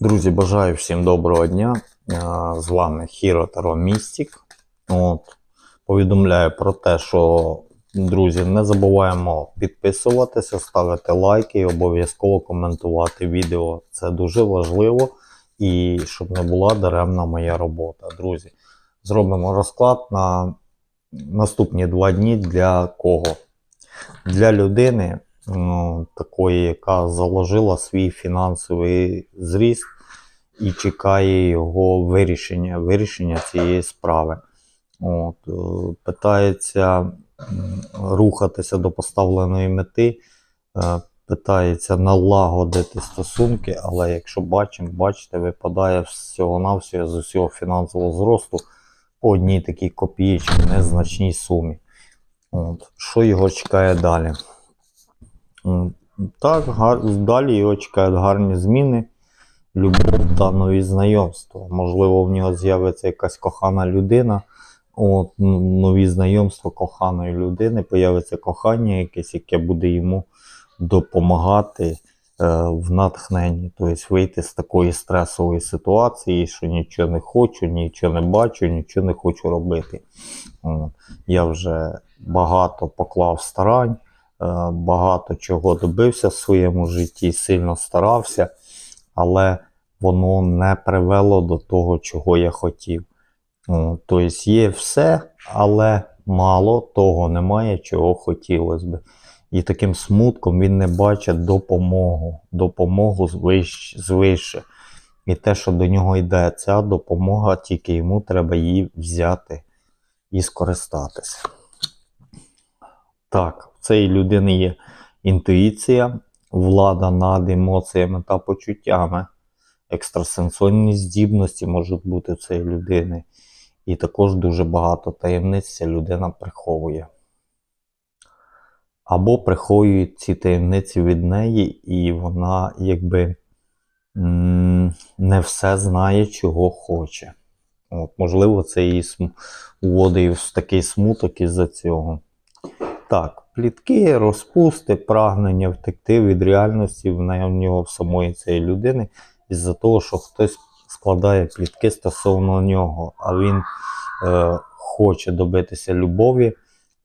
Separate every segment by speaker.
Speaker 1: Друзі, бажаю всім доброго дня. Е, З вами Хіро Таро Містік. От, повідомляю про те, що, друзі, не забуваємо підписуватися, ставити лайки і обов'язково коментувати відео. Це дуже важливо і щоб не була даремна моя робота. Друзі, зробимо розклад на наступні два дні для кого? Для людини, ну, такої, яка заложила свій фінансовий зріст і чекає його вирішення, вирішення цієї справи. От, е, питається рухатися до поставленої мети, е, питається налагодити стосунки, але якщо бачимо, бачите, випадає всього-навсього з усього фінансового зросту по одній такій копієчній незначній сумі. От. Що його чекає далі? Так, гар... далі його чекають гарні зміни, любов та нові знайомства. Можливо, в нього з'явиться якась кохана людина. От, нові знайомства коханої людини, появиться кохання якесь, яке буде йому допомагати е, в натхненні. Тобто вийти з такої стресової ситуації, що нічого не хочу, нічого не бачу, нічого не хочу робити. От. Я вже багато поклав старань, багато чого добився в своєму житті, сильно старався, але воно не привело до того, чого я хотів. Тобто є все, але мало того немає, чого хотілося би. І таким смутком він не бачить допомогу, допомогу звище. І те, що до нього йде ця допомога, тільки йому треба її взяти і скористатися. Так, в цієї людини є інтуїція, влада над емоціями та почуттями, екстрасенсорні здібності можуть бути в цієї людини. І також дуже багато таємниць ця людина приховує. Або приховують ці таємниці від неї, і вона якби не все знає, чого хоче. От, можливо, це її см- вводить в такий смуток із-за цього. Так, плітки, розпусти, прагнення втекти від реальності в нього в самої цієї людини, із-за того, що хтось складає плітки стосовно нього, а він е, хоче добитися любові,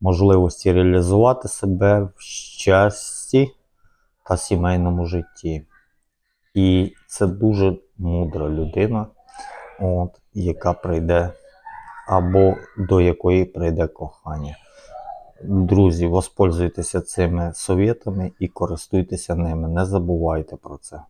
Speaker 1: можливості реалізувати себе в щасті та сімейному житті. І це дуже мудра людина, от, яка прийде, або до якої прийде кохання. Друзі, воспользуйтеся цими совєтами і користуйтеся ними. Не забувайте про це.